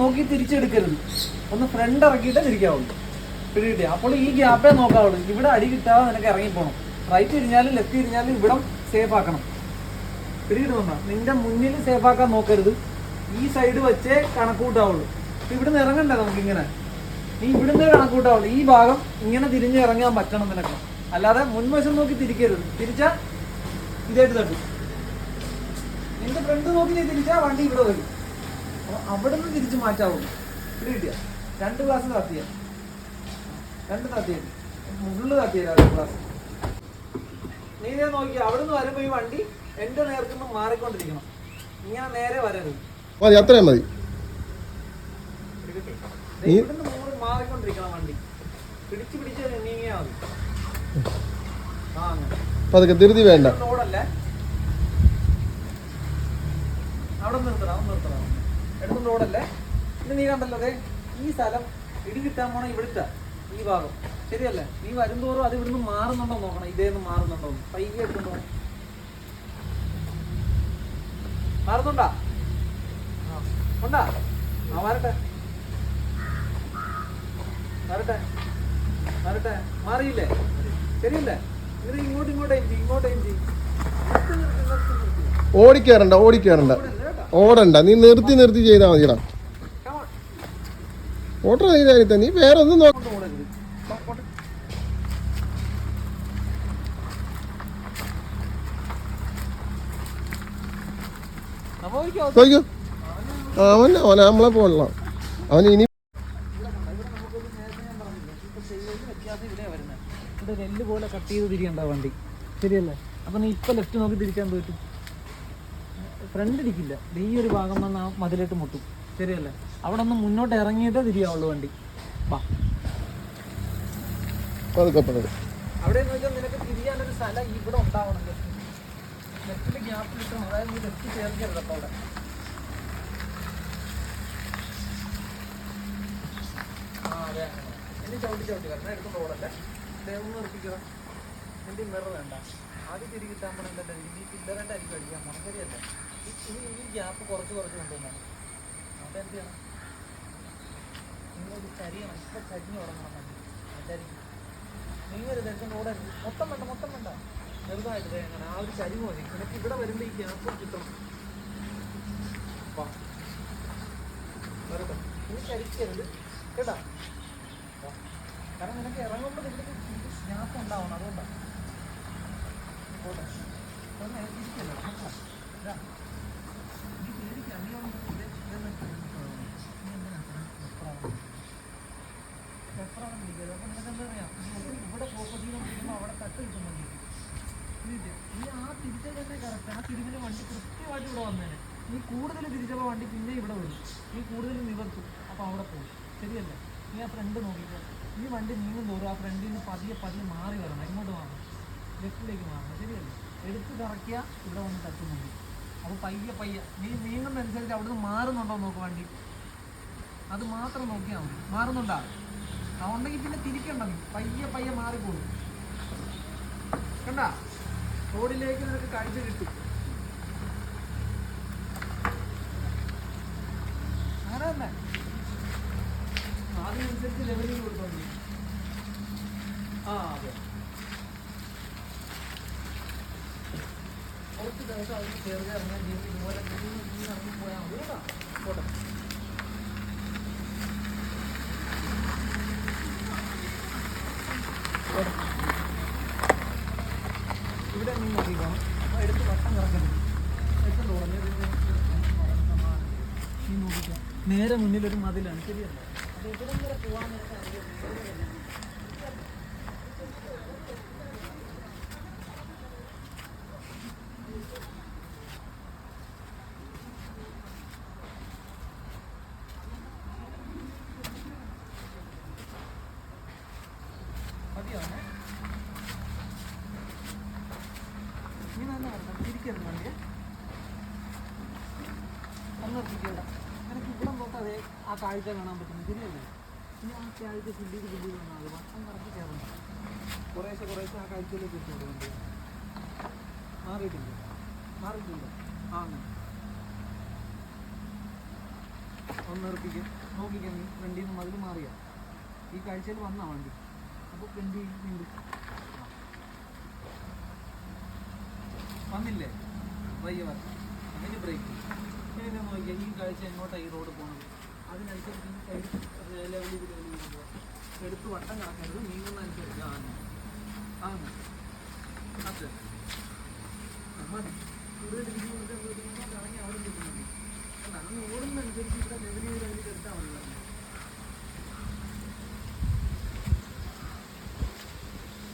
നോക്കി തിരിച്ചെടുക്കരുത്. ഒന്ന് ഫ്രണ്ട് ഇറക്കിയിട്ട് തിരിക്കാവുള്ളൂ. പിടികിട്ടി. അപ്പോൾ ഈ ഗ്യാപ്പേ നോക്കാവുള്ളൂ. ഇവിടെ അടി കിട്ടാതെ നിനക്ക് ഇറങ്ങിപ്പോണം. റൈറ്റ് തിരിഞ്ഞാലും ലെഫ്റ്റ് തിരിഞ്ഞാലും ഇവിടം സേഫ് ആക്കണം. പിടികിട്ടുന്നുണ്ടോ നിന്റെ മുന്നിൽ സേഫ് ആക്കാൻ നോക്കരുത്. ഈ സൈഡ് വെച്ചേ കണക്കൂട്ടാവുള്ളൂ. ഇവിടുന്ന് ഇറങ്ങണ്ടേ നമുക്ക് ഇങ്ങനെ? നീ ഇവിടുന്ന് കണക്കൂട്ടാവുള്ളൂ. ഈ ഭാഗം ഇങ്ങനെ തിരിഞ്ഞ് ഇറങ്ങാൻ പറ്റണം നിനക്ക്. അല്ലാതെ മുൻവശം നോക്കി തിരിക്കരുത്. തിരിച്ചാ ഇതായിട്ട് തട്ടും. നിന്റെ ഫ്രണ്ട് നോക്കി തിരിച്ചാ വണ്ടി ഇവിടെ വരും അപ്പൊ അവിടുന്ന് തിരിച്ച് മാറ്റാവുള്ളൂ ഇവിടെ കിട്ടിയ. രണ്ട് ഗ്ലാസ് താത്തിയ. രണ്ട് താത്തിയ. മുകളിൽ താത്തിയ രണ്ട് ഗ്ലാസ് നീ ഇതേ നോക്കി അവിടുന്ന് വരുമ്പോ ഈ വണ്ടി എന്റെ നേർക്കുന്ന് മാറിക്കൊണ്ടിരിക്കണം. ഇങ്ങനെ നേരെ വരരുത്. മതി അത്രയും മതി. ദേ ഇവിടുന്ന് നൂറ് മാറിക്കൊണ്ടിരിക്കണം വണ്ടി. പിടിച്ച് പിടിച്ച് നീങ്ങിയാ മതി. ആ അങ്ങനെ. പതുക്കെ ധൃതി വേണ്ട. അവിടെ നിർത്തണം അവിടെ നിർത്തണം. എടുത്ത റോഡല്ലേ? പിന്നെ നീ കണ്ടല്ലോ അതെ ഈ സ്ഥലം ഇടി കിട്ടാൻ പോണ ഇവിടുത്തെ ഈ ഭാഗം. ശരിയല്ലേ? നീ വരുംതോറും അത് ഇവിടുന്ന് മാറുന്നുണ്ടോ നോക്കണം. ഇതേന്ന് മാറുന്നുണ്ടോ പൈകി എടുത്തുണ്ടോ മാറുന്നുണ്ടാ. ഉണ്ടാ ആ വരട്ടെ വരട്ടെ വരട്ടെ മാറിയില്ലേ? ശരിയല്ലേ? ഇത് ഇങ്ങോട്ട് ഇങ്ങോട്ട് ഇങ്ങോട്ടേ ഓടിക്കാറുണ്ട് ഓടിക്കേറണ്ട. ഓടണ്ട. നീ നിർത്തി നിർത്തി ചെയ്താ മതിടാ ഓട്ടർ ചെയ്താൽ നീ വേറെ ഒന്നും നോക്ക. നോക്കൂ അവൻ അവൻ നമ്മളെ പോകണം അവൻ ഇനി പോലെ കട്ട് ചെയ്ത് തിരിയണ്ട വണ്ടി. ശരിയല്ലേ? അപ്പൊ നീ ഇപ്പൊ ലെഫ്റ്റ് നോക്കി തിരിക്കാൻ പറ്റും ഫ്രണ്ട് ഇരിക്കില്ല. ഈ ഒരു ഭാഗം വന്ന് ആ മതിലിട്ട് മുട്ടും. ശരിയല്ലേ? അവിടെ ഒന്ന് മുന്നോട്ട് ഇറങ്ങിയിട്ടേ തിരിയാവുള്ളൂ വണ്ടി. വാ അവിടെ എന്ന് വെച്ചാൽ നിനക്ക് തിരിയാനൊരു സ്ഥലം ഇവിടെ ഉണ്ടാവണം ലെഫ്റ്റിൽ ഗ്യാപ്പ് കിട്ടണം അതായത് നീ ലെഫ്റ്റ് ചേർക്കരുത് അപ്പോൾ അവിടെ. ആ അതെ ഇനി ചവിട്ടി ചവിട്ടി വരണം. എടുത്ത റോഡല്ലേ ദൈവം നിർത്തിക്കണം എന്റെ മിറർ വേണ്ട ആദ്യം തിരികെ കിട്ടാൻ പോണ എന്താ ഇനി പില്ലറായിട്ട് അരി അടിക്കാൻ പോണം ശരിയല്ലേ? ഇനി ഈ ഗ്യാപ്പ് കുറച്ച് കുറച്ച് ചെയ്യണം ഇപ്പം ചരിഞ്ഞ് തുടങ്ങണം മതി അതായിരിക്കും നീ ഒരു ദർശനം ഓടരുത് മൊത്തം വേണ്ട ചെറുതായിട്ട് അങ്ങനെ ആ ഒരു ചരിവ് മതി നിനക്ക് ഇവിടെ വരുമ്പോൾ ഈ ഗ്യാപ്പ് കിട്ടണം വാ. നീ ചരിക്കരുത് കേട്ടാ കാരണം നിനക്ക് ഇറങ്ങുമ്പോൾ ഇവിടെ ഗ്യാപ്പ് ഉണ്ടാവണം അതുകൊണ്ടാണ് പോട്ടെ. ഒന്ന് ഇരിക്കല്ലേ, നോക്കാം. ഇതാ. നീ പേടിക്കാം. നീ ഒന്ന് ഇത് ഇതൊന്ന് നീ എന്തിനാ വെപ്രാളം? വെപ്രാളം പിടിക്കരുത്. അപ്പൊ നിനക്ക് എന്താ അറിയാം? നീ ഇവിടെ ഫോക്കസ് ചെയ്തുകൊണ്ടിരിക്കുമ്പോൾ അവിടെ തട്ട് കിട്ടുന്നുണ്ട് നീ ആ തിരിച്ചത് തന്നെ കറക്റ്റ് ആ തിരിവിന് വണ്ടി കൃത്യമായിട്ട് ഇവിടെ വന്നേനെ. നീ കൂടുതൽ തിരിച്ചപ്പോൾ വണ്ടി പിന്നെ ഇവിടെ വരും. നീ കൂടുതൽ നിവർത്തും. അപ്പോൾ അവിടെ പോകും ശരിയല്ലേ? നീ ആ ഫ്രണ്ട് നോക്കിക്കോ. ഈ വണ്ടി നീങ്ങും തോറും ആ ഫ്രണ്ടിൽ നിന്ന് പതിയെ പതിയെ മാറി വരണം. ഇങ്ങോട്ട് മാറണം? ലെഫ്റ്റിലേക്ക് മാറണം. ശരിയല്ലേ? എടുത്ത് കറക്കിയ ഇവിടെ വന്ന് തട്ടുന്നുണ്ട് അപ്പോൾ പയ്യെ പയ്യെ. നീ നീങ്ങുന്നതനുസരിച്ച് അവിടുന്ന് മാറുന്നുണ്ടോ നോക്ക് വണ്ടി. അത് മാത്രം നോക്കിയാൽ മതി. മാറുന്നുണ്ടാ? ആ ഉണ്ടെങ്കിൽ പിന്നെ തിരിക്കണ്ട നീ. പയ്യെ പയ്യെ മാറിപ്പോകും. കണ്ട? റോഡിലേക്ക് നിനക്ക് കാഴ്ച കിട്ടും അങ്ങനെ തന്നെ അതിനനുസരിച്ച് ലെവലിൽ കൊടുത്തോണ്ടി ആ അതെ കുറച്ച് ദിവസം അതിന് കയറുക ഇറങ്ങാൻ ചെയ്ത് ഇതുപോലെ ഇറങ്ങി പോയാൽ മതി കേട്ടോ പോട്ടെ. ഇവിടെ നീ നോക്കിക്കോണം അപ്പോൾ എടുത്ത് വട്ടം കിടക്കുന്നത് എത്ര തുടങ്ങിയത് നേരെ മുന്നിലൊരു മതിലാണ് ശരിയല്ല തിരിക്കരുത് വണ്ടിയെ നോക്കാതെ ആ കാഴ്ച കാണാൻ പറ്റും. ശരിയല്ലേ ഇനി ആ കാഴ്ച ഫില്ല് ചെയ്ത് ഫില്ല് ചെയ്ത് വന്നാൽ വട്ടം കറക്കി കയറണം. കുറേശ്ശെ കുറേശ്ശെ ആ കാഴ്ചയിലേക്ക് എത്തുള്ളൂ വണ്ടി മാറിയിട്ടില്ല? മാറിയിട്ടില്ല? ആ ഒന്ന് നിർത്തിക്കുക നോക്കിക്കാൻ ഫ്രണ്ടിൽ നിന്ന് മതിൽ മാറിയാ. ഈ കാഴ്ചയിൽ വന്നാ വണ്ടി. അപ്പോൾ ഫ്രണ്ടിൽ ഉണ്ട് വന്നില്ലേ? വയ്യ വര അതിന് ബ്രേക്ക് പോകുന്നത് അതിനനുസരിച്ച് ഈ സൈഡ് ലെവലിൽ ലെവലിൽ എടുത്ത് വട്ടം കറക്കരുത് നീങ്ങുന്നതനുസരിച്ച് ആണ് ആ അത്. മതി. കൂടുതൽ ഇറങ്ങി അവിടെ അങ്ങ് ഓടുന്നതനുസരിച്ച് ഇവിടെ ചെയ്ത് ലെവലിൽ എടുത്താൽ മതി വണ്ടി.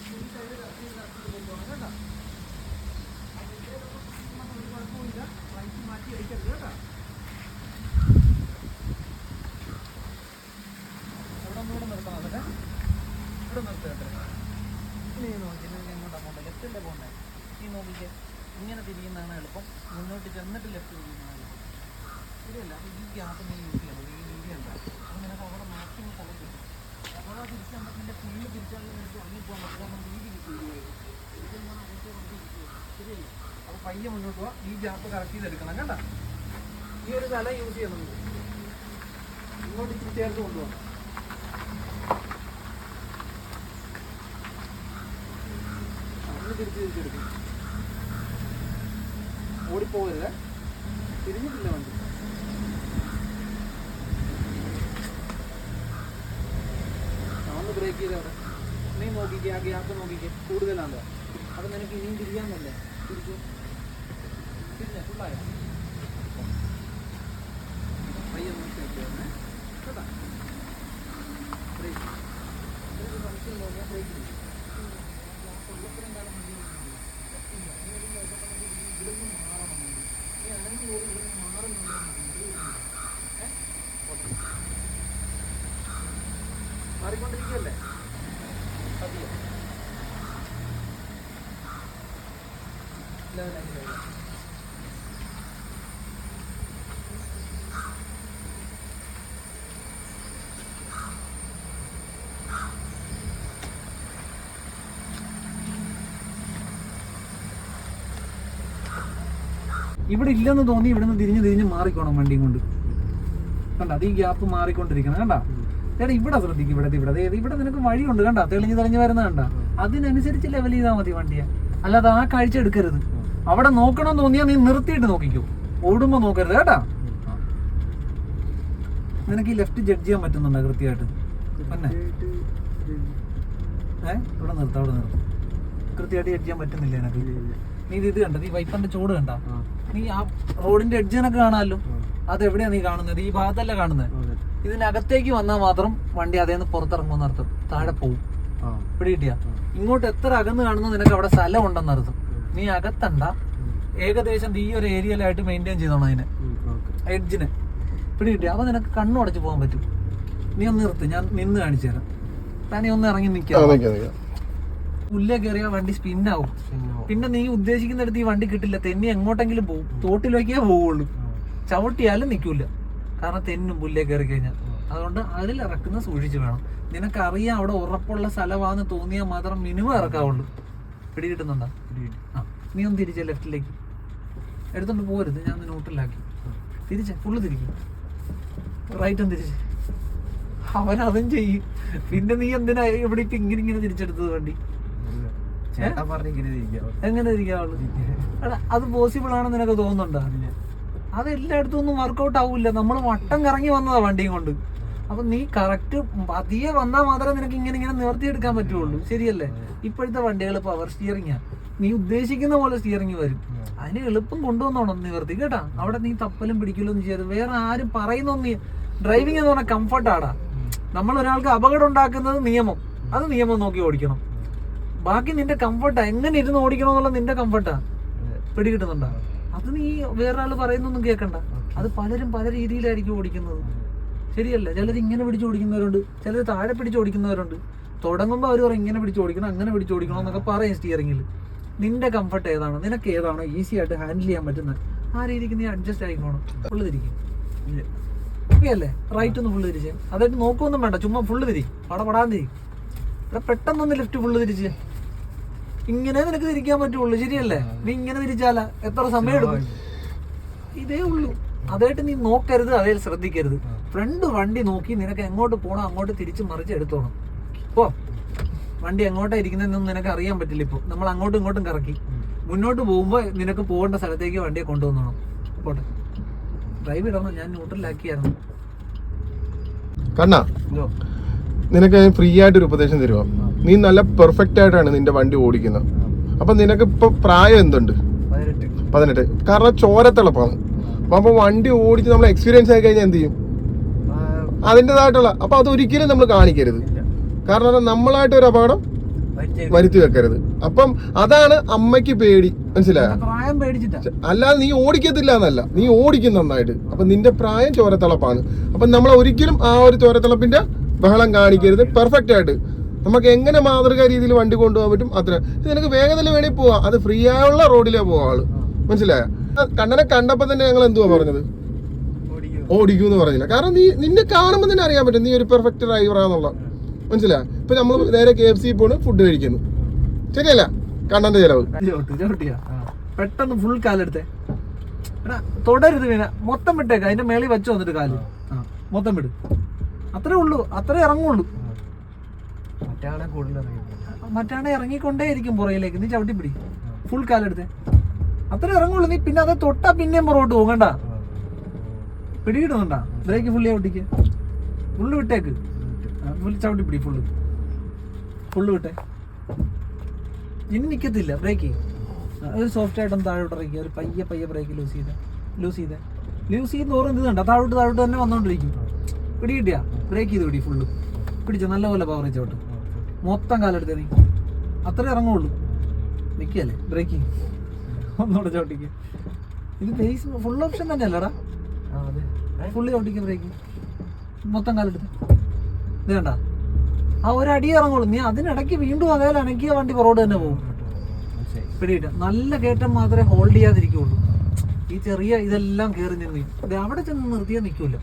ഈ സൈഡ് കറക്റ്റ് ചെയ്ത് കറക്റ്റ് ചെയ്ത് പോകണം കേട്ടോ ഒരു കുഴപ്പമില്ല വൈക്ക് മാറ്റി അടിക്കരുത് കേട്ടോ ഇവിടെ ഒന്നുകൂടെ നിർത്താം അതൊക്കെ ഇവിടെ നിർത്തട്ടെ ഇനി നോക്കി നിങ്ങൾ എങ്ങോട്ടാ പോകണ്ടേ ലെഫ്റ്റല്ലേ പോകണ്ടേ ഈ നോക്കിക്കേ ഇങ്ങനെ തിരിയുന്നതാണ് എളുപ്പം അങ്ങോട്ട് ഇരിക്കുകയാണ്. അപ്പോൾ പയ്യെ മുന്നോട്ട് പോവാം ഈ ഗ്യാപ്പ് കറക്റ്റ് ചെയ്തെടുക്കണം കേട്ടോ? ഈ ഒരു തല യൂസ് ചെയ്യണം. ഇങ്ങോട്ട് ഇച്ചിരി ചേർത്ത് കൊണ്ടുപോകാം. അതിന് തിരിച്ച് തിരിച്ചെടുക്കും. ഓടിപ്പോകരുത്. തിരിഞ്ഞിട്ടില്ല വണ്ടി ഒന്ന് ബ്രേക്ക് ചെയ്ത് അവിടെ നീ നോക്കിക്കേ ആ ഗ്യാപ്പ് നോക്കിക്കേ കൂടുതലാണ് അപ്പം നിനക്ക് ഇനിയും തിരിയാന്നല്ലേ തിരിച്ചു തിരിഞ്ഞ ഫുള്ളായോ പയ്യെ നോക്കി വെച്ചേരണേ കേട്ടാ ബ്രേക്ക് സംശയം നോക്കിയാൽ ബ്രേക്ക് ചെയ്യും മാറിക്കൊണ്ടിരിക്കുകയല്ലേ? ഇവിടെ ഇല്ലെന്ന് തോന്നി ഇവിടുന്ന് തിരിഞ്ഞ് തിരിഞ്ഞ് മാറിക്കോണം വണ്ടിയും കൊണ്ട്. കണ്ട അത് ഈ ഗ്യാപ്പ് മാറിക്കൊണ്ടിരിക്കണം കണ്ട? ചേട്ടാ ഇവിടെ ശ്രദ്ധിക്കും ഇവിടെ ഇവിടെ ദേ ഇവിടെ നിനക്ക് വഴിയുണ്ട് കണ്ട? തെളിഞ്ഞു തെളിഞ്ഞു വരുന്ന കണ്ട? അതിനനുസരിച്ച് ലെവൽ ചെയ്താൽ മതി വണ്ടിയെ. അല്ലാതെ ആ കാഴ്ച എടുക്കരുത്. അവിടെ നോക്കണം തോന്നിയാൽ നീ നിർത്തിയിട്ട് നോക്കിക്കോ. ഓടുമ്പോ നോക്കരുത് കേട്ടാ? നിനക്ക് ഈ ലെഫ്റ്റ് ജഡ്ജ് ചെയ്യാൻ പറ്റുന്നുണ്ടോ കൃത്യമായിട്ട്? തന്നെ ഏ? ഇവിടെ നിർത്താം അവിടെ നിർത്താം. കൃത്യമായിട്ട് ജഡ്ജ് ചെയ്യാൻ പറ്റുന്നില്ല നീ ഇത് കണ്ട? നീ വൈഫിന്റെ ചോട് കണ്ട? നീ ആ റോഡിന്റെ എഡ്ജിനൊക്കെ കാണാമല്ലോ. അത് എവിടെയാ നീ കാണുന്നത്? ഈ ഭാഗത്തല്ല കാണുന്നത്. ഇതിനകത്തേക്ക് വന്നാൽ മാത്രം വണ്ടി അതേന്ന് പുറത്തിറങ്ങുമെന്ന് അർത്ഥം താഴെ പോവും. ഇവിടെ കിട്ടിയാ. ഇങ്ങോട്ട് എത്ര അകന്ന് കാണുന്നു നിനക്ക് അവിടെ സ്ഥലം ഉണ്ടെന്ന് അർത്ഥം. നീ അകത്തണ്ട. ഏകദേശം ഈ ഒരു ഏരിയയിലായിട്ട് മെയിന്റെയിൻ ചെയ്തോണം അതിനെ. എഡ്ജിന് ഇവിടെ കിട്ടിയ. അപ്പൊ നിനക്ക് കണ്ണു അടച്ചു പോകാൻ പറ്റും. നീ ഒന്ന് നിർത്ത്. ഞാൻ നിന്ന് കാണിച്ചു തരാം. താനീ ഒന്ന് ഇറങ്ങി നിൽക്കാം. പുല്ലേ കയറിയ വണ്ടി സ്പിന്നാവും പിന്നെ നീ ഉദ്ദേശിക്കുന്നിടത്ത് ഈ വണ്ടി കിട്ടില്ല. തെന്നി എങ്ങോട്ടെങ്കിലും പോകും തോട്ടിലേക്കേ പോവുള്ളൂ. ചവിട്ടിയാലും നിൽക്കൂല. കാരണം തെന്നും പുല്ലേ കയറി കഴിഞ്ഞാൽ. അതുകൊണ്ട് അതിൽ ഇറക്കുന്ന സൂക്ഷിച്ചു വേണം. നിനക്കറിയാം അവിടെ ഉറപ്പുള്ള സ്ഥലമാണെന്ന് തോന്നിയാൽ മാത്രം മിനിമം ഇറക്കാവുള്ളൂ. പിടി കിട്ടുന്നുണ്ടോ ആ. നീ ഒന്ന് തിരിച്ച ലെഫ്റ്റിലേക്ക്. എടുത്തോണ്ട് പോരുത്. ഞാൻ നോട്ടിലാക്കി തിരിച്ച. ഫുള്ള് തിരിക്കും. റൈറ്റും തിരിച്ച്. അവൻ അതും ചെയ്യും. പിന്നെ നീ എന്തിനാ എവിടെ ഇപ്പൊ ഇങ്ങനെ ഇങ്ങനെ തിരിച്ചെടുത്തത് വണ്ടി? എങ്ങനെ അത് പോസിബിൾ ആണെന്ന് നിനക്ക് തോന്നുന്നുണ്ടോ? അത് എല്ലായിടത്തും ഒന്നും വർക്കൗട്ട് ആവില്ല. നമ്മൾ വട്ടം കറങ്ങി വന്നതാ വണ്ടിയും കൊണ്ട്. അപ്പൊ നീ കറക്റ്റ് പതിയെ വന്നാൽ മാത്രമേ നിനക്ക് ഇങ്ങനെ ഇങ്ങനെ നിവർത്തിയെടുക്കാൻ പറ്റുള്ളൂ. ശരിയല്ലേ? ഇപ്പോഴത്തെ വണ്ടികൾ പവർ സ്റ്റിയറിംഗാ നീ ഉദ്ദേശിക്കുന്ന പോലെ സ്റ്റിയറിംഗ് വരും. അതിന് എളുപ്പം കൊണ്ടുവന്നോണം നിവർത്തി കേട്ടാ? അവിടെ നീ തപ്പലും പിടിക്കലും ചെയ്ത് വേറെ ആരും പറയുന്നൊന്നും ഡ്രൈവിംഗ് എന്ന് പറഞ്ഞാൽ കംഫർട്ടാടാ നമ്മൾ ഒരാൾക്ക് അപകടം ഉണ്ടാക്കുന്നത് നിയമം. അത് നിയമം നോക്കി ഓടിക്കണം. ബാക്കി നിന്റെ കംഫർട്ടാ എങ്ങനെ ഇരുന്ന് ഓടിക്കണം എന്നുള്ള നിന്റെ കംഫർട്ടാ പിടികിട്ടുന്നുണ്ടോ? അത് നീ വേറെ ആൾ പറയുന്നൊന്നും കേൾക്കണ്ട അത് പലരും പല രീതിയിലായിരിക്കും ഓടിക്കുന്നത്. ശരിയല്ല? ചിലർ ഇങ്ങനെ പിടിച്ച് ഓടിക്കുന്നവരുണ്ട്. ചിലർ താഴെ പിടിച്ച് ഓടിക്കുന്നവരുണ്ട്. തുടങ്ങുമ്പോൾ അവർ പറയും ഇങ്ങനെ പിടിച്ച് ഓടിക്കണം അങ്ങനെ പിടിച്ച് ഓടിക്കണം എന്നൊക്കെ പറയും സ്റ്റിയറിംഗിൽ നിന്റെ കംഫർട്ട് ഏതാണോ? നിനക്ക് ഏതാണോ ഈസി ആയിട്ട് ഹാൻഡിൽ ചെയ്യാൻ പറ്റുന്നത് ആ രീതിക്ക് നീ അഡ്ജസ്റ്റ് ആയിക്കോണം. ഫുള്ള് തിരിക്കും. ഓക്കെ അല്ലേ? റൈറ്റ് ഒന്ന് ഫുള്ള് തിരിച്ച്. അതായിട്ട് നോക്കൊന്നും വേണ്ട. ചുമ്മാ ഫുള്ള് തിരിക്കും അവിടെ പടാൻ തിരി. ഇവിടെ പെട്ടെന്നൊന്ന് ലിഫ്റ്റ് ഫുള്ള് തിരിച്ച്. ഇങ്ങനെ നിനക്ക് തിരിക്കാൻ പറ്റുള്ളൂ ശരിയല്ലേ? നീ ഇങ്ങനെ തിരിച്ചാല? എത്ര സമയം എടുക്കും? ഇതേ ഉള്ളൂ. അതായിട്ട് നീ നോക്കരുത് അതേ ശ്രദ്ധിക്കരുത്. ഫ്രണ്ട് വണ്ടി നോക്കി നിനക്ക് എങ്ങോട്ട് പോകണം അങ്ങോട്ട് തിരിച്ച് മറിച്ച് എടുത്തോണം. പോ. വണ്ടി എങ്ങോട്ടാ ഇരിക്കുന്നതെന്നൊന്നും നിനക്ക് അറിയാൻ പറ്റില്ല ഇപ്പോൾ നമ്മൾ അങ്ങോട്ടും ഇങ്ങോട്ടും കറക്കി. മുന്നോട്ട് പോകുമ്പോൾ നിനക്ക് പോകേണ്ട സ്ഥലത്തേക്ക് വണ്ടിയെ കൊണ്ടുവന്നോണം. പോട്ടെ. ഡ്രൈവ് ഇടണം. ഞാൻ ന്യൂട്രലാക്കിയായിരുന്നു കണ്ണാ നിനക്ക് ഫ്രീ ആയിട്ട് ഒരു ഉപദേശം തരുമോ നീ നല്ല പെർഫെക്റ്റ് ആയിട്ടാണ് നിന്റെ വണ്ടി ഓടിക്കുന്നത്. അപ്പൊ നിനക്ക് ഇപ്പൊ പ്രായം എന്തുണ്ട്? പതിനെട്ട്. കാരണം ചോരത്തിളപ്പാണ് അപ്പൊ വണ്ടി ഓടിച്ച് നമ്മൾ എക്സ്പീരിയൻസ് ആയി കഴിഞ്ഞാൽ എന്ത് ചെയ്യും? അതിന്റെതായിട്ടുള്ള അപ്പൊ അത് ഒരിക്കലും നമ്മൾ കാണിക്കരുത്. കാരണം നമ്മളായിട്ട് ഒരു അപകടം വരുത്തി വെക്കരുത്. അപ്പം അതാണ് അമ്മയ്ക്ക് പേടി. മനസ്സിലായ? അല്ലാതെ നീ ഓടിക്കത്തില്ല എന്നല്ല. നീ ഓടിക്കും നന്നായിട്ട്. അപ്പൊ നിന്റെ പ്രായം ചോരത്തിളപ്പാണ് അപ്പൊ നമ്മൾ ഒരിക്കലും ആ ഒരു ചോരത്തിളപ്പിന്റെ ബഹളം കാണിക്കരുത്. പെർഫെക്റ്റ് ആയിട്ട്. നമുക്ക് എങ്ങനെ മാതൃകാ രീതിയിൽ വണ്ടി കൊണ്ടുപോകാൻ പറ്റും അത്ര. ഇത് നിനക്ക് വേഗത്തിൽ വേണേ പോവാം. അത് ഫ്രീ ആയുള്ള റോഡിലേ പോവാ ആൾ. മനസ്സിലായ? കണ്ണനെ കണ്ടപ്പോ തന്നെ ഞങ്ങൾ എന്തുവാ പറഞ്ഞത്? ഓടിക്കും. എന്ന് പറഞ്ഞില്ല. കാരണം നീ നിന്നെ കാണുമ്പോൾ തന്നെ അറിയാൻ പറ്റും. നീ ഒരു പെർഫെക്റ്റ് ഡ്രൈവറാന്നുള്ള മനസ്സിലായ? ഇപ്പൊ നമ്മൾ നേരെ കെ എഫ് സി പോണ് ഫുഡ് കഴിക്കുന്നു. ശരിയല്ല? കണ്ണന്റെ ചെലവ്. പെട്ടെന്ന് ഫുൾ കാലെടുത്തേ. തുടരുത് പിന്നെ മൊത്തം വിട്ടേക്ക. അതിന്റെ മേളിൽ വെച്ച് വന്നിട്ട് കാൽ. മൊത്തം വിട്. അത്രേ ഉള്ളൂ. അത്രേ ഇറങ്ങുള്ളൂ. മറ്റാളെ കൂടുതൽ മറ്റാളെ ഇറങ്ങിക്കൊണ്ടേ ഇരിക്കും പുറയിലേക്ക്. നീ ചവിട്ടി പിടി ഫുൾ കാലെടുത്ത്. അത്ര ഇറങ്ങുള്ളൂ. നീ പിന്നെ അത് തൊട്ടാ പിന്നെയും പുറകോട്ട് പോകണ്ട പിടികിടുന്നുണ്ടാ ബ്രേക്ക് ഫുള്ളി ചവിട്ടിക്ക്. ഫുള്ള് വിട്ടേക്ക്. ചവിട്ടി പിടി ഫുള്ള് ഫുള്ള് വിട്ടേ. ഇനി നിക്കത്തില്ല. ബ്രേക്ക് ഒരു സോഫ്റ്റ് ആയിട്ടൊന്ന് താഴോട്ട് ഇറക്കി. ഒരു പയ്യെ പയ്യെ ബ്രേക്ക് ലൂസ് ചെയ്ത്. ലൂസ് ചെയ്ത്. ലൂസ് ചെയ്ത് ഓരോ ഇത് കണ്ട? താഴോട്ട് താഴോട്ട് തന്നെ വന്നോണ്ടിരിക്കും. പിടി കിട്ടിയാ ബ്രേക്ക് ചെയ്ത് പിടി ഫുള്ള് പിടിച്ചോ? നല്ലപോലെ പവർ വെച്ചോട്ട് മൊത്തം കാലെടുത്തേ നീ. അത്രേ ഇറങ്ങുള്ളൂ. നിൽക്കല്ലേ ബ്രേക്കിങ് ഒന്നുകൂടെ ചവിട്ടിക്ക്. ഇത് ബേസ് ഫുൾ ഓപ്ഷൻ തന്നെയല്ലടാ? ഫുള്ളി ചവിട്ടിക്ക് ബ്രേക്കിംഗ് മൊത്തം കാലെടുത്ത്. ഇത് കണ്ട? ആ ഒരടി ഇറങ്ങുള്ളൂ. നീ അതിനിടയ്ക്ക് വീണ്ടും അതേ അനക്കിയ വണ്ടി പുറകോട്ട് തന്നെ പോകും. പിടിയിട്ട്. നല്ല കയറ്റം മാത്രമേ ഹോൾഡ് ചെയ്യാതിരിക്കുള്ളൂ. ഈ ചെറിയ ഇതെല്ലാം കയറി നിന്ന് ഇത് അവിടെ ചെന്ന് നിർത്തിയാൽ നിൽക്കില്ല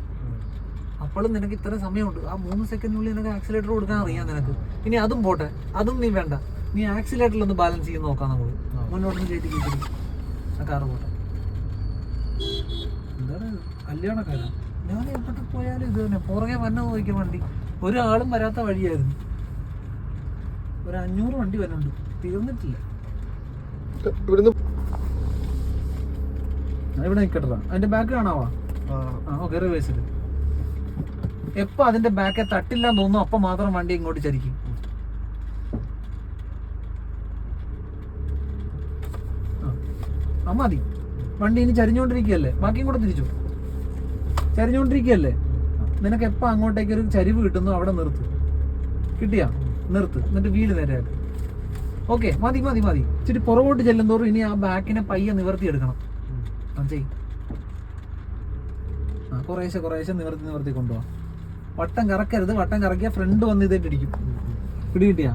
അപ്പോഴും നിനക്ക് ഇത്ര സമയമുണ്ട്. ആ മൂന്ന് സെക്കൻഡിനുള്ളിൽ നിനക്ക് ആക്സിലേറ്റർ കൊടുക്കാൻ അറിയാം നിനക്ക്. ഇനി അതും പോട്ടെ. അതും നീ വേണ്ട. നീ ആക്സിലേറ്ററിൽ ഒന്ന് ബാലൻസ് ചെയ്ത് നോക്കാം നമുക്ക് മുന്നോട്ട് കയറ്റി കയറ്റി ആ കാറ് പോട്ടെ. എന്താണ്? കല്യാണക്കാരാ? ഞാൻ എവിടെ പോയാലും ഇത് തന്നെ. പുറകെ വന്നു നോക്കിയ വണ്ടി. ഒരാളും വരാത്ത വഴിയായിരുന്നു. ഒരു അഞ്ഞൂറ് വണ്ടി വരുന്നുണ്ട്. തീർന്നിട്ടില്ല. ഇവിടുന്ന് ആ, ഇവിടെ നിൽക്കട്ടതാ അതിന്റെ ബാക്ക് കാണാവാ? ഓക്കെ റിവേഴ്സിൽ എപ്പോ അതിന്റെ ബാക്കെ തട്ടില്ലാന്ന് തോന്നുന്നു. അപ്പൊ മാത്രം വണ്ടി ഇങ്ങോട്ട് ചരിക്കും ആ. ആ മതി. വണ്ടി ഇനി ചരിഞ്ഞുകൊണ്ടിരിക്കുകയല്ലേ ബാക്കിയും കൂടെ തിരിച്ചു. ചരിഞ്ഞുകൊണ്ടിരിക്കുകയല്ലേ നിനക്ക് എപ്പോൾ അങ്ങോട്ടേക്ക് ഒരു ചരിവ് കിട്ടുന്നു അവിടെ നിർത്ത്. കിട്ടിയാ? നിർത്ത്. എന്നിട്ട് വീട് നേരെയാക്ക്. ഓക്കെ മതി മതി മതി. ഇച്ചിരി പുറകോട്ട് ചെല്ലുന്തോറും ഇനി ആ ബാക്കിനെ പയ്യെ നിവർത്തി എടുക്കണം. ആ ചെയ് ആ കുറേശ്ശെ കുറേശ്ശെ നിവർത്തി നിവർത്തി കൊണ്ടുപോവാം വട്ടം കറക്കരുത്. വട്ടം കറക്കിയ ഫ്രണ്ട് വന്ന് ഇതായിട്ട് ഇടിക്കും പിടി കിട്ടിയാ?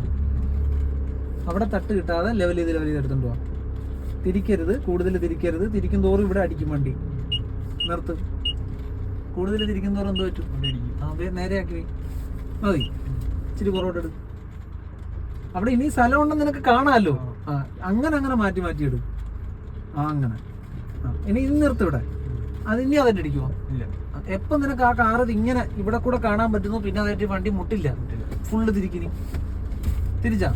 അവിടെ തട്ട് കിട്ടാതെ ലെവൽ ചെയ്ത് ലെവൽ ചെയ്ത് എടുത്തോണ്ട് പോവാം തിരിക്കരുത് കൂടുതൽ തിരിക്കരുത്. തിരിക്കും തോറും ഇവിടെ അടിക്കും വണ്ടി. നിർത്ത്. കൂടുതൽ തിരിക്കും തോറും എന്ത് പറ്റും. ആ നേരെയാക്കി മതി. ഇച്ചിരി പുറകോട്ട് എടു. അവിടെ ഇനി സ്ഥലം ഉണ്ടെന്ന് നിനക്ക് കാണാമല്ലോ. ആ അങ്ങനെ അങ്ങനെ മാറ്റി മാറ്റി ഇടും. ആ അങ്ങനെ. ആ ഇനി ഇത് നിർത്ത് ഇവിടെ. അത് ഇനി അതന്നെ അടിക്കുമോ ഇല്ല. എപ്പം നിനക്ക് ആ കാർ ഇങ്ങനെ ഇവിടെ കൂടെ കാണാൻ പറ്റുന്നു പിന്നെ അതായിട്ട് വണ്ടി മുട്ടില്ല. ഫുള്ള് തിരിക്കിനി തിരിച്ചാ?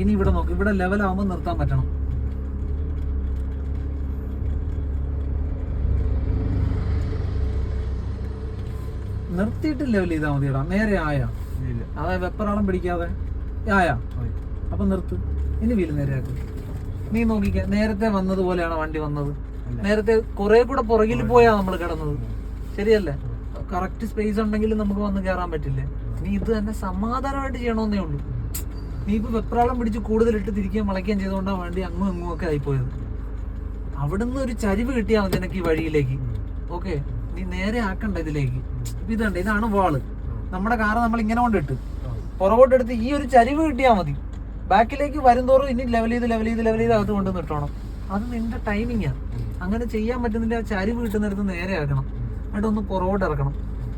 ഇനി ഇവിടെ നോക്ക്. ഇവിടെ ലെവലാവുമ്പോൾ നിർത്താൻ പറ്റണം. നിർത്തിയിട്ട് ലെവൽ ചെയ്താൽ മതിയടാ നേരെ ആയാ. അതായത് വെപ്പറാളം പിടിക്കാതെ ആയാ. അപ്പൊ നിർത്ത്. ഇനി വീൽ നേരെയാക്കും. നീ നോക്കിക്ക. നേരത്തെ വന്നതുപോലെയാണ് വണ്ടി വന്നത്. നേരത്തെ കുറെ കൂടെ പുറകിൽ പോയാ നമ്മൾ കിടന്നത്. ശരിയല്ലേ? കറക്റ്റ് സ്പേസ് ഉണ്ടെങ്കിൽ നമുക്ക് വന്ന് കയറാൻ പറ്റില്ലേ? നീ ഇത് തന്നെ സമാധാനമായിട്ട് ചെയ്യണമെന്നേ ഉള്ളൂ. നീ ഇപ്പൊ വെപ്രാളം പിടിച്ച് കൂടുതലിട്ട് തിരിക്കുകയും വളയ്ക്കുകയും ചെയ്തുകൊണ്ടാണ് വണ്ടി അങ്ങും ഇങ്ങും ഒക്കെ ആയിപ്പോയത്. അവിടുന്ന് ഒരു ചരിവ് കിട്ടിയാൽ മതി എനിക്ക് ഈ വഴിയിലേക്ക്. ഓക്കെ നീ നേരെ ആക്കണ്ട ഇതിലേക്ക്. ഇതുണ്ട് ഇതാണ് വാൾ നമ്മുടെ കാറ് നമ്മൾ ഇങ്ങനെ കൊണ്ടിട്ട് പുറകോട്ടെടുത്ത് ഈ ഒരു ചരിവ് കിട്ടിയാൽ മതി. ബാക്കിലേക്ക് വരുംതോറും ഇനി ലെവൽ ചെയ്ത് ലെവൽ ചെയ്ത് ലെവൽ ചെയ്ത് അകത്ത് കൊണ്ട് നിട്ടണം അത് നിന്റെ ടൈമിങ്ങാണ് അങ്ങനെ ചെയ്യാൻ പറ്റുന്നില്ല ചരിവ് കിട്ടുന്നിടത്ത് നേരെ ആക്കണം. എന്നിട്ട് ഒന്ന് പുറകോട്ട് ഇറക്കണം.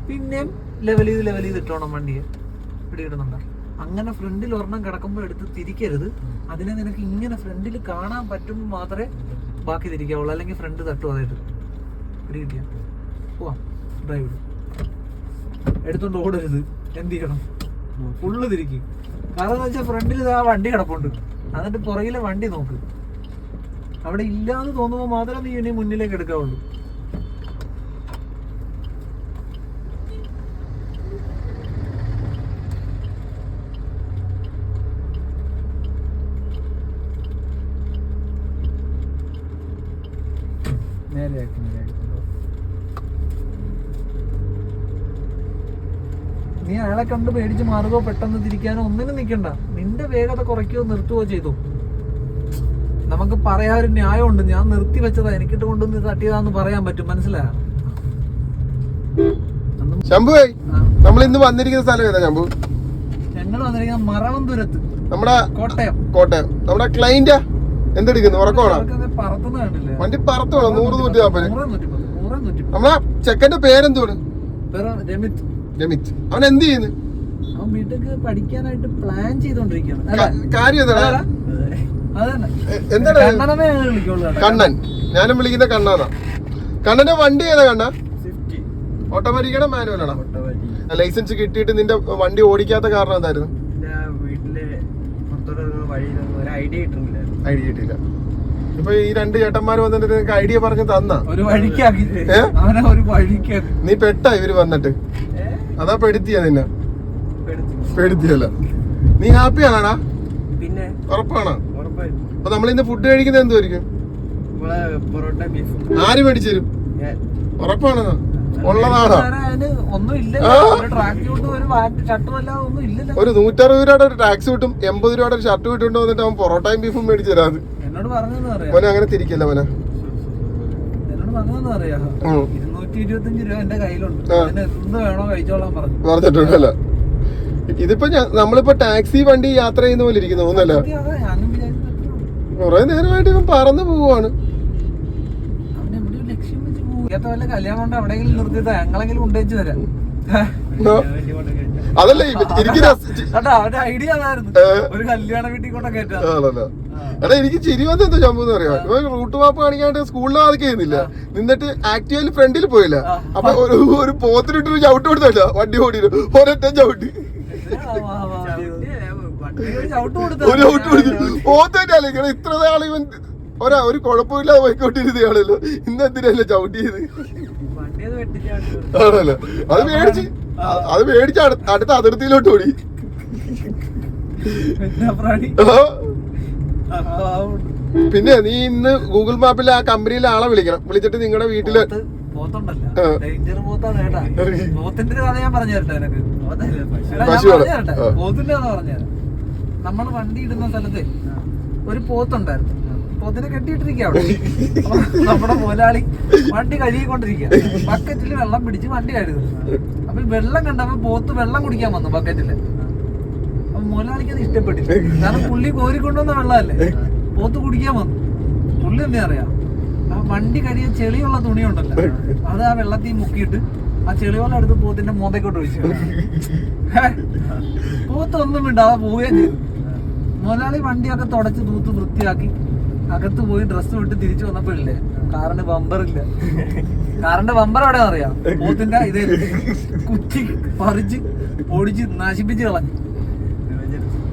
പിന്നെയും ലെവൽ ചെയ്ത് ലെവൽ ചെയ്ത് ഇട്ടോണം വണ്ടിയെ. പിടിയിടുന്നുണ്ട് അങ്ങനെ ഫ്രണ്ടിൽ ഒരെണ്ണം കിടക്കുമ്പോൾ എടുത്ത് തിരിക്കരുത്. അതിനെ നിനക്ക് ഇങ്ങനെ ഫ്രണ്ടിൽ കാണാൻ പറ്റുമ്പോൾ മാത്രമേ ബാക്കി തിരിക്കാവുള്ളൂ. അല്ലെങ്കിൽ ഫ്രണ്ട് തട്ടും അതായിട്ട് പിടി കിട്ടിയ. പോവാ ഡ്രൈവ് എടുത്തോണ്ട് ഓടരുത്. എന്ത് ചെയ്യണം? ഫുള്ള് തിരിക്കും. കാരണം എന്ന് വെച്ചാൽ ഫ്രണ്ടിൽ ആ വണ്ടി കിടപ്പുണ്ട്. എന്നിട്ട് പുറകിലെ വണ്ടി നോക്ക്. അവിടെ ഇല്ലാന്ന് തോന്നുമ്പോൾ മാത്രമേ നീ ഇനി മുന്നിലേക്ക് എടുക്കാവുള്ളൂ. നേരെയാക്കി നേരെയാക്കി. നീ അയാളെ കണ്ട് പേടിച്ച് മാറുകയോ പെട്ടെന്ന് തിരിക്കാനോ ഒന്നിനും നിൽക്കണ്ട. നിന്റെ വേഗത കുറയ്ക്കുകയോ നിർത്തുകയോ ചെയ്തു. നമുക്ക് പറയാൻ ഒരു ന്യായമുണ്ട്. ഞാൻ നിർത്തി വെച്ചതാ. എനിക്കിട്ട് കൊണ്ടുവന്ന് തട്ടിയതാന്ന് പറയാൻ പറ്റും. മനസ്സിലായോ? ശംഭു ശംഭുവേ നമ്മൾ ഇന്ന് വന്നിരിക്കുന്ന സ്ഥലം ഏതാ ശംഭു? ഞങ്ങൾ വന്നിരിക്കുന്ന മറവന്തുരത്ത് നമ്മുടെ കോട്ടയം. കോട്ടയം. നമ്മുടെ ക്ലൈന്റ് എന്തെടുക്കുന്നു? ഉറക്കമാണോ? വണ്ടി പറത്തോളാം നൂറ് നൂറ്റി നാപ്പത് നമ്മളെ ചെക്കന്റെ പേരെന്തോട് പേര് രമിത്. രമിത് അവൻ എന്ത് ചെയ്യുന്നു? അവൻ വീട്ടിലേക്ക് പഠിക്കാനായിട്ട് പ്ലാൻ ചെയ്തോണ്ടിരിക്കുകയാണ്. കാര്യം എന്താണ്? ഞങ്ങൾ കണ്ണൻ. ഞാനും വിളിക്കുന്ന കണ്ണാന്നാ കണ്ണന്റെ വണ്ടി ഏതാ കണ്ണ? ഓട്ടോമാറ്റിക്കാണോ മാനുവലാണോ ലൈസൻസ് കിട്ടിയിട്ട് നിന്റെ വണ്ടി ഓടിക്കാത്ത കാരണം എന്തായിരുന്നു? ഐഡിയ കിട്ടിയില്ല. ഇപ്പൊ ഈ രണ്ട് ചേട്ടന്മാർ വന്നിട്ട് നിനക്ക് ഐഡിയ പറഞ്ഞു തന്ന? ഒരു വഴിക്കാക്കി നീ പെട്ട ഇവർ വന്നിട്ട്? അതാ പെടുത്തിയ നിന്നെ. പെടുത്തിയല്ല. നീ ഹാപ്പി ആണാടാ പിന്നെ? ഉറപ്പാണോ? അപ്പൊ നമ്മൾ ഇന്ന് ഫുഡ് കഴിക്കുന്നത് എന്തുമായിരിക്കും നമ്മളെ പൊറോട്ട ബീഫ് ആര് മേടിച്ചു തരും? ഉറപ്പാണോ? ഉള്ളതാണോ? വേറെ ഒന്നും ഇല്ലല്ലോ. ഒരു നൂറ്ററുപത് രൂപയുടെ ഒരു ടാക്സ് കിട്ടും എൺപത് രൂപയുടെ ഒരു ഷർട്ട് കിട്ടുകൊണ്ട് വന്നിട്ട് അവൻ പൊറോട്ടയും ബീഫും മേടിച്ചു തരാത് എന്നോട് പറഞ്ഞെന്ന് പറയാ. അവനെ അങ്ങനെ തിരിക്കല്ല അവനെ ഇരുന്നൂറ്റി ഇരുപത്തഞ്ച് രൂപ എന്റെ കയ്യിലുണ്ട്. ആ. അതിന് എന്ത് വേണോ കഴിച്ചോളാൻ പറഞ്ഞു. പറഞ്ഞിട്ടുണ്ടല്ലോ. ഇതിപ്പോ നമ്മളിപ്പോ ടാക്സി വണ്ടി യാത്ര ചെയ്യുന്ന പോലെ ഇരിക്കുന്നു വിചാരിച്ചിട്ടുണ്ട് കുറെ നേരമായിട്ട് ഇവൻ പറന്നു പോവാണ് അതല്ലേ എനിക്ക് ഐഡിയ അതായിരുന്നു. ഒരു കല്യാണ വീട്ടിൽ കൊണ്ടൊക്കെ എടാ എനിക്ക് ചിരി വന്ന എന്താ എന്ന് പറയാം ഇവൻ റൂട്ട് മാപ്പ് കാണിക്കാണ്ട് സ്കൂളിൽ ആദ്യം ചെയ്യുന്നില്ല നിന്നിട്ട് ആക്റ്റീവയിൽ ഫ്രണ്ടിൽ പോയില്ല. അപ്പൊ ഒരു ഒരു പോത്തിനിട്ടൊരു ചവിട്ട് കൊടുത്തല്ല. വണ്ടി ഓടി ഒരൊറ്റ ചവിട്ട്. ഒരു ചവിട്ട്. കൊടുത്താ ഒരു ചവിട്ട് കൊടുത്തു. പോത്തല്ലേ ഇത്ര നാൾ ഇവൻ ഒരാ ഒരു കുഴപ്പമില്ലാതെ പോയിക്കൊണ്ടിരുന്നയാണല്ലോ ഇന്ന് എന്തിനല്ലേ ചവിട്ടി ചെയ്ത് ആണല്ലോ. അത് മേടിച്ച് അത് മേടിച്ച് അടുത്ത അതിർത്തിയിലോട്ട് ഓടി. പിന്നെ നീ ഇന്ന് ഗൂഗിൾ മാപ്പിൽ ആ കമ്പനിയിലെ ആളെ വിളിക്കണം. വിളിച്ചിട്ട് നിങ്ങളുടെ വീട്ടിൽ നമ്മൾ വണ്ടി ഇടുന്ന സ്ഥലത്ത് ഒരു പോത്തുണ്ടായിരുന്നു. പോത്തിനെ കെട്ടിയിട്ടിരിക്കുക അവിടെ. നമ്മുടെ മുതലാളി വണ്ടി കഴുകിക്കൊണ്ടിരിക്കുക ബക്കറ്റിൽ വെള്ളം പിടിച്ച് വണ്ടി കഴുകുന്നു. അപ്പൊ വെള്ളം കണ്ടപ്പോ പോത്ത് വെള്ളം കുടിക്കാൻ വന്നു ബക്കറ്റിൽ അപ്പൊ അത് ഇഷ്ടപ്പെട്ടില്ല. കാരണം പുള്ളി കോരിക്കൊണ്ടുവന്ന വെള്ളമല്ലേ? പോത്ത് കുടിക്കാൻ വന്നു. പുള്ളി എന്താ അറിയാ ആ വണ്ടി കഴിയ ചെളിയുള്ള തുണിയുണ്ടല്ലോ. അത് ആ വെള്ളത്തിൽ മുക്കിയിട്ട് ആ ചെളിവെള്ളം എടുത്ത് പോത്തിന്റെ മോതക്കോട്ട് ഒഴിച്ചു. പോത്തൊന്നും മിണ്ടാതെ പോവുകയും ചെയ്തു. മുതലാളി വണ്ടിയൊക്കെ തുടച്ച് തൂത്ത് വൃത്തിയാക്കി അകത്ത് പോയി ഡ്രസ്സ് വിട്ട് തിരിച്ചു വന്നപ്പോഴില്ലേ? കാറിന്റെ ബമ്പർ ഇല്ല. കാറിന്റെ ബമ്പർ എവിടെയാ അറിയാം പോത്തിന്റെ ഇതേ കുത്തി പറിച്ച് ഓടിച്ച് നശിപ്പിച്ച് കളഞ്ഞു ഏഹ് സീരിയസ് ആയിട്ട് പറഞ്ഞോ? ഞാൻ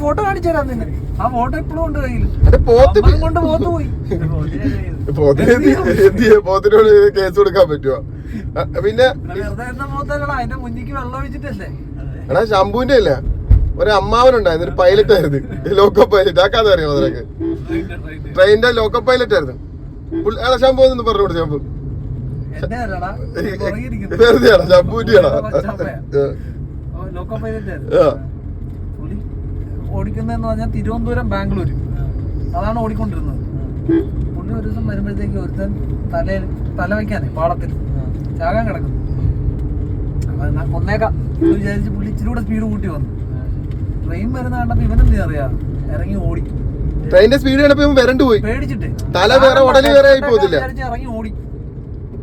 ഫോട്ടോ കാണിച്ചു തരാം നിന്നെ. ആ ഫോട്ടോ ഉണ്ട് കയ്യിൽ. കൊണ്ട് പോത്ത് പോയി? പോത്തിനോട് കേസ് കൊടുക്കാൻ പറ്റുമോ പിന്നെ അതിന്റെ മുന്നിക്ക് വെള്ളം ഒഴിച്ചിട്ടല്ലേ? എടാ ശംഭുവിന്റെ അല്ല ഒരു അമ്മാവനുണ്ടായിരുന്നു ഒരു പൈലറ്റ് ആയിരുന്നു. ലോക്കോ പൈലറ്റ് ആ കഥ അറിയാം നിനക്ക് ട്രെയിനിന്റെ ലോക്കോ പൈലറ്റ് ആയിരുന്നു. എടാ ശംഭു എന്ന് പറഞ്ഞു കൊടുത്തു ശംഭു. ശംഭുവിന്റെ വെറുതെയാടാ ലോക്കോ പൈലറ്റ് ആ. പുള്ളി ഓടിക്കുന്നതെന്ന് പറഞ്ഞാൽ തിരുവനന്തപുരം ബാംഗ്ലൂർ അതാണ് ഓടിക്കൊണ്ടിരുന്നത്. പുള്ളി ഒരു ദിവസം വരുമ്പോഴത്തേക്ക് ഒരുത്തൻ തലയിൽ തല വയ്ക്കാനേ പാളത്തിൽ. ചാകാൻ കിടക്കുന്നു. അപ്പം ഞാൻ കൊന്നേക്കാം വിചാരിച്ച് പുള്ളി ഇച്ചിരി കൂടെ സ്പീഡ് കൂട്ടി വന്നു. ട്രെയിൻ വരുന്ന കണ്ടപ്പോ ഇവനെന്താ അറിയാം ഇറങ്ങി ഓടി. ട്രെയിനിന്റെ സ്പീഡ് കണ്ടപ്പോ വരണ്ടു പോയി. പേടിച്ചിട്ട്. തല വേറെ ഉടൽ വേറെ ആയി പോകത്തില്ല. ഇറങ്ങി ഓടി.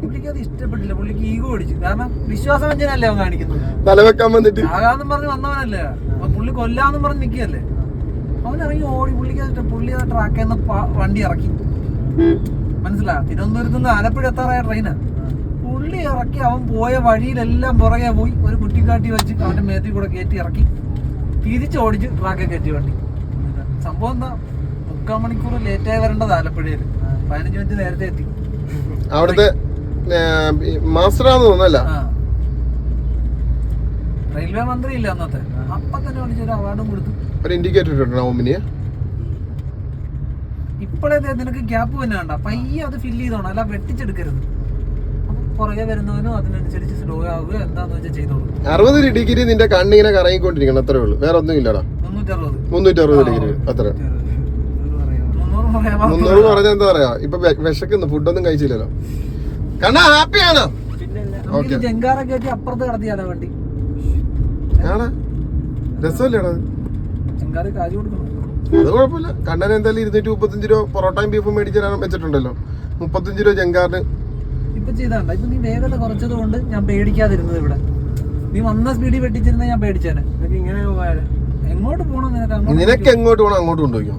പുള്ളിക്ക് അത് ഇഷ്ടപ്പെട്ടില്ല. പുള്ളിക്ക് ഈഗോ അടിച്ചു കാരണം വിശ്വാസവഞ്ചനല്ലേ അവൻ കാണിക്കുന്നത്. തല വെക്കാൻ വന്നിട്ട്. ആകാന്നും പറഞ്ഞ് വന്നവനല്ലേ. അപ്പൊ പുള്ളി കൊല്ലാന്നും പറഞ്ഞ് നിക്കല്ലേ. അവൻ ഇറങ്ങി ഓടി പുള്ളിക്ക് പുള്ളി ആ ട്രാക്കിൽ നിന്ന് വണ്ടി ഇറക്കി. മനസ്സിലാ തിരുവനന്തപുരത്ത് നിന്ന് ആലപ്പുഴ എത്താറായ ട്രെയിനാ പുള്ളി ഇറക്കി. അവൻ പോയ വഴിയിലെല്ലാം പുറകെ പോയി. ഒരു കുട്ടിക്കാട്ടി വെച്ച് അവന്റെ മേത്തിൽ കൂടെ കയറ്റി ഇറക്കി. തിരിച്ച് ഓടിച്ച് ട്രാക്കെ കയറ്റി വണ്ടി. സംഭവം എന്താ? മുക്കാൽ മണിക്കൂർ ലേറ്റായി വരേണ്ടത് ആലപ്പുഴയിൽ പതിനഞ്ച് മിനിറ്റ് നേരത്തെ എത്തി. അവിടുത്തെ മാസ്റ്ററാന്ന് തോന്നല്ല റെയിൽവേ മന്ത്രി ഇല്ല അന്നത്തെ. അപ്പൊ തന്നെ വിളിച്ചൊരു അവാർഡും കൊടുത്തു. ഒരു ഇൻഡിക്കേറ്റർ ഇട്ടിട്ടുണ്ടോ ഓമിനിയെ ഇപ്പോഴേ നിനക്ക് ഗ്യാപ്പ് തന്നെ വേണ്ട പയ്യെ അത് ഫില്ല് ചെയ്തോണം. അല്ല വെട്ടിച്ചെടുക്കരുത്. പുറകെ വരുന്നവനും അതിനനുസരിച്ച് സ്ലോ ആവുക എന്താന്ന് വെച്ചാൽ ചെയ്തോളൂ. അറുപത് ഡിഗ്രി നിന്റെ കണ്ണിങ്ങനെ കറങ്ങിക്കൊണ്ടിരിക്കണം. അത്രേ ഉള്ളൂ. വേറെ ഒന്നും ഇല്ലടാ. മുന്നൂറ്ററുപത്. ഡിഗ്രി അത്ര. മുന്നൂറ് പറഞ്ഞാൽ എന്താ പറയാ? ഇപ്പൊ വിശക്കുന്നു. ഫുഡൊന്നും കഴിച്ചില്ലല്ലോ. കണ്ണ ഹാപ്പിയാണ് പിന്നല്ല നമുക്ക് ജങ്കാറ കയറ്റി അപ്പുറത്ത് കടത്തിയാലോ വണ്ടി? ആണാ രസമല്ലേടാ അത്? ജങ്കാറ് കാശ് കൊടുക്കണം. അത് കുഴപ്പമില്ല. കണ്ണൻ എന്തായാലും ഇരുന്നൂറ്റി മുപ്പത്തഞ്ച് രൂപ പൊറോട്ടയും ബീഫും മേടിച്ചു തരാൻ വെച്ചിട്ടുണ്ടല്ലോ. മുപ്പത്തഞ്ച് രൂപ ജങ്കാറിന്. ഇപ്പൊ ചെയ്താണ്ട ഇപ്പൊ നീ വേഗത കുറച്ചത് കൊണ്ട് ഞാൻ പേടിക്കാതിരുന്നത് ഇവിടെ. നീ വന്ന സ്പീഡിൽ വെട്ടിച്ചിരുന്ന ഞാൻ പേടിച്ചേനെ. ഇതൊക്കെ ഇങ്ങനെ പോയാലോ? എങ്ങോട്ട് പോകണം നിനക്ക് എങ്ങോട്ട് പോകണം അങ്ങോട്ട് കൊണ്ടുപോയിക്കോ.